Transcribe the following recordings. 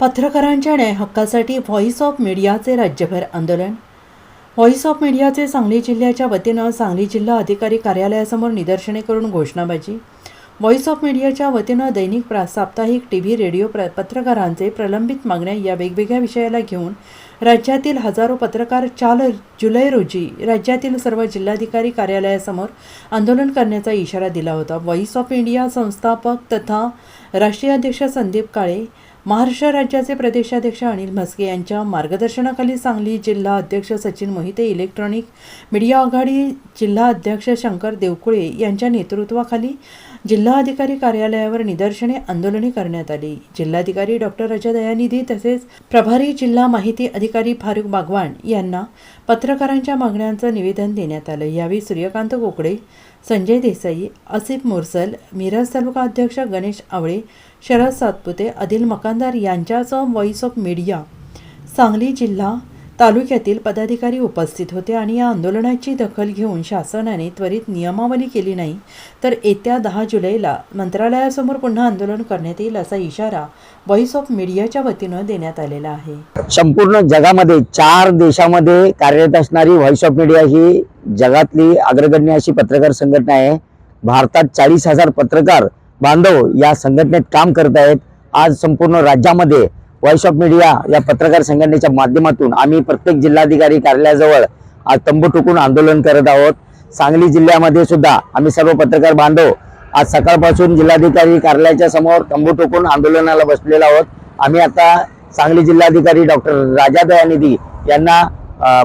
पत्रकारांच्या न्याय हक्कासाठी ऑफ मीडियाचे राज्यभर आंदोलन. व्हॉईस ऑफ मीडियाचे सांगली जिल्ह्याच्या वतीनं सांगली जिल्हा अधिकारी कार्यालयासमोर निदर्शने करून घोषणाबाजी. व्हॉईस ऑफ मीडियाच्या वतीनं दैनिक प्रा साप्ताहिक टी व्ही रेडिओ प्र पत्रकारांचे प्रलंबित मागण्या या वेगवेगळ्या विषयाला घेऊन राज्यातील हजारो पत्रकार चार जुलै रोजी राज्यातील सर्व जिल्हाधिकारी कार्यालयासमोर आंदोलन करण्याचा इशारा दिला होता. व्हॉईस ऑफ इंडिया संस्थापक तथा राष्ट्रीय अध्यक्ष संदीप काळे महाराष्ट्र राज्याचे प्रदेशाध्यक्ष अनिल म्हस्के यांच्या मार्गदर्शनाखाली सांगली जिल्हा अध्यक्ष सचिन मोहिते इलेक्ट्रॉनिक मीडिया आघाडी जिल्हा अध्यक्ष शंकर देवकुळे यांच्या नेतृत्वाखाली जिल्हाधिकारी कार्यालयावर निदर्शने आंदोलने करण्यात आली. जिल्हाधिकारी डॉक्टर रजा दयानिधी तसेच प्रभारी जिल्हा माहिती अधिकारी फारुख बागवान यांना पत्रकारांच्या मागण्यांचं निवेदन देण्यात आलं. यावेळी सूर्यकांत कोकडे संजय देसाई आसिफ मोरसल मिरज तालुका अध्यक्ष गणेश आवळे शरद सातपुते आदिल मकानदार यांच्यासह व्हॉइस ऑफ मीडिया सांगली जिल्हा तालुक्यातील पदाधिकारी उपस्थित होते आणि या आंदोलनाची दखल घेऊन शासनाने त्वरित नियमावली केली नाही तर येत्या दहा जुलैला मंत्रालयासमोर पुन्हा आंदोलन करण्यात येईल असा इशारा व्हॉइस ऑफ मीडियाच्या वतीनं देण्यात आलेला आहे. संपूर्ण जगामध्ये चार देशामध्ये कार्यरत असणारी व्हॉइस ऑफ मीडिया ही जगातली अग्रगण्य अशी पत्रकार संघटना आहे. भारतात चाळीस हजार पत्रकार बांधव या संघटनेत काम करत आहेत. आज संपूर्ण राज्यामध्ये व्हॉइस ऑफ मीडिया या पत्रकार संघटनेच्या माध्यमातून आम्ही प्रत्येक जिल्हाधिकारी कार्यालयाजवळ आज तंबू ठोकून आंदोलन करत आहोत. सांगली जिल्ह्यामध्ये सुद्धा आम्ही सर्व पत्रकार बांधव आज सकाळपासून जिल्हाधिकारी कार्यालयाच्या समोर तंबू ठोकून आंदोलनाला बसलेलो आहोत. आम्ही आता सांगली जिल्हाधिकारी डॉक्टर राजा दयानिधी यांना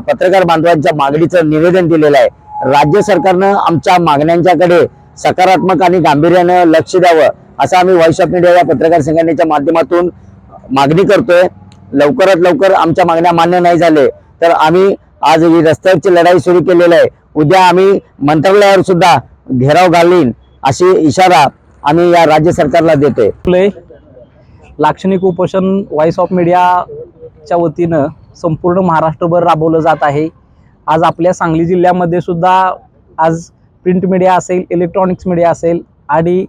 पत्रकार बांधवांच्या मागणीचं निवेदन दिलेलं आहे. राज्य सरकारनं आमच्या मागण्यांच्याकडे सकारात्मक आणि गांभीर्यानं लक्ष द्यावं असं आम्ही व्हॉइस ऑफ मीडिया या पत्रकार संघटनेच्या माध्यमातून मागणी करतोय. लवकरात लवकर आमच्या मागण्या मान्य नाही झाले तर आम्ही आज ही रस्त्यावरची लढाई सुरू केलेली आहे. उद्या आम्ही मंत्रालयावर सुद्धा घेराव घालीन अशी इशारा आम्ही या राज्य सरकारला देतोय. लाक्षणिक उपोषण व्हॉइस ऑफ मीडियाच्या वतीनं संपूर्ण महाराष्ट्रभर राबवलं जात आहे. आज आपल्या सांगली जिल्ह्यामध्ये सुद्धा आज प्रिंट मीडिया असेल इलेक्ट्रॉनिक्स मीडिया असेल आणि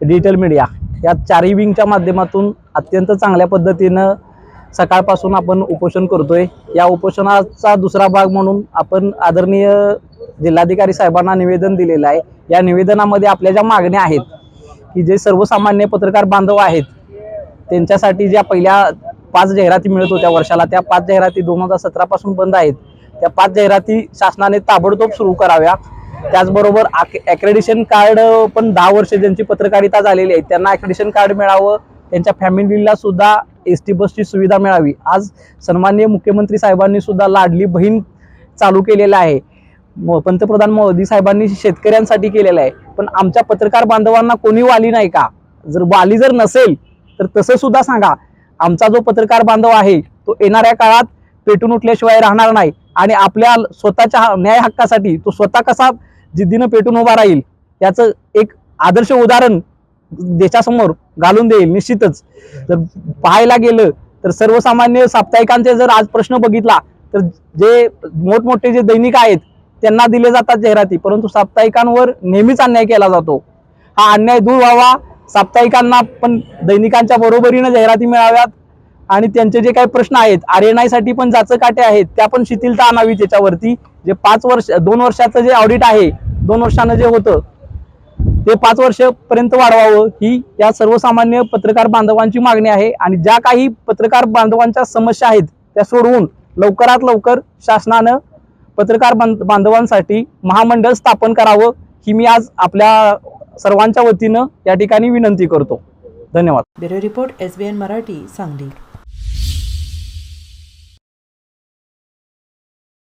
डिजिटल मीडिया या चारही विंगच्या माध्यमातून अत्यंत चांगल्या पद्धतीनं सकाळपासून आपण उपोषण करतोय. या उपोषणाचा दुसरा भाग म्हणून आपण आदरणीय जिल्हाधिकारी साहेबांना निवेदन दिलेलं आहे. या निवेदनामध्ये आपल्या ज्या मागण्या आहेत की जे सर्वसामान्य पत्रकार बांधव आहेत त्यांच्यासाठी ज्या पहिल्या पाच जाहिराती मिळत होत्या वर्षाला त्या पाच जाहिराती दोन हजार सतरापासून बंद आहेत. त्या पाच जाहिराती शासनाने ताबडतोब सुरू कराव्या. त्याचबरोबर ॲक्रेडिशन कार्ड पण दहा वर्ष ज्यांची पत्रकारिता झालेली आहे त्यांना ॲक्रेडिशन कार्ड मिळावं. त्यांच्या फॅमिलीला सुद्धा एस टी बसची सुविधा मिळावी. आज सन्माननीय मुख्यमंत्री साहेबांनी सुद्धा लाडली बहीण चालू केलेलं आहे. पंतप्रधान मोदी साहेबांनी शेतकऱ्यांसाठी केलेलं आहे. पण आमच्या पत्रकार बांधवांना कोणी वाली नाही का? जर वाली जर नसेल तर तसं सुद्धा सांगा. आमचा जो पत्रकार बांधव आहे तो येणाऱ्या काळात पेटून उठल्याशिवाय राहणार नाही. आणि आपल्या स्वतःच्या न्याय हक्कासाठी तो स्वतः कसा जिद्दीनं पेटून उभा राहील याचं एक आदर्श उदाहरण देशासमोर घालून देईल निश्चितच. जर पाहायला गेलं तर सर्वसामान्य साप्ताहिकांचे जर आज प्रश्न बघितला तर जे मोठमोठे जे दैनिक आहेत त्यांना दिले जातात जाहिराती परंतु साप्ताहिकांवर नेहमीच अन्याय केला जातो. हा अन्याय दूर व्हावा. साप्ताहिकांना पण दैनिकांच्या बरोबरीनं जाहिराती मिळाव्यात. आणि त्यांचे जे काही प्रश्न आहेत आर एन आयसाठी पण जाचं काटे आहेत त्या पण शिथिलता आणावी त्याच्यावरती जे पाच वर्ष दोन वर्षाचं जे ऑडिट आहे दोन वर्षानं जे होतं ते पाच वर्षपर्यंत वाढवावं ही या सर्वसामान्य पत्रकार बांधवांची मागणी आहे. आणि ज्या काही पत्रकार बांधवांच्या समस्या आहेत त्या सोडवून लवकरात लवकर शासनानं पत्रकार बांधवांसाठी महामंडळ स्थापन करावं ही मी आज आपल्या सर्वांच्या वतीनं या ठिकाणी विनंती करतो. धन्यवाद. Bureau report S B N Marathi Sangli.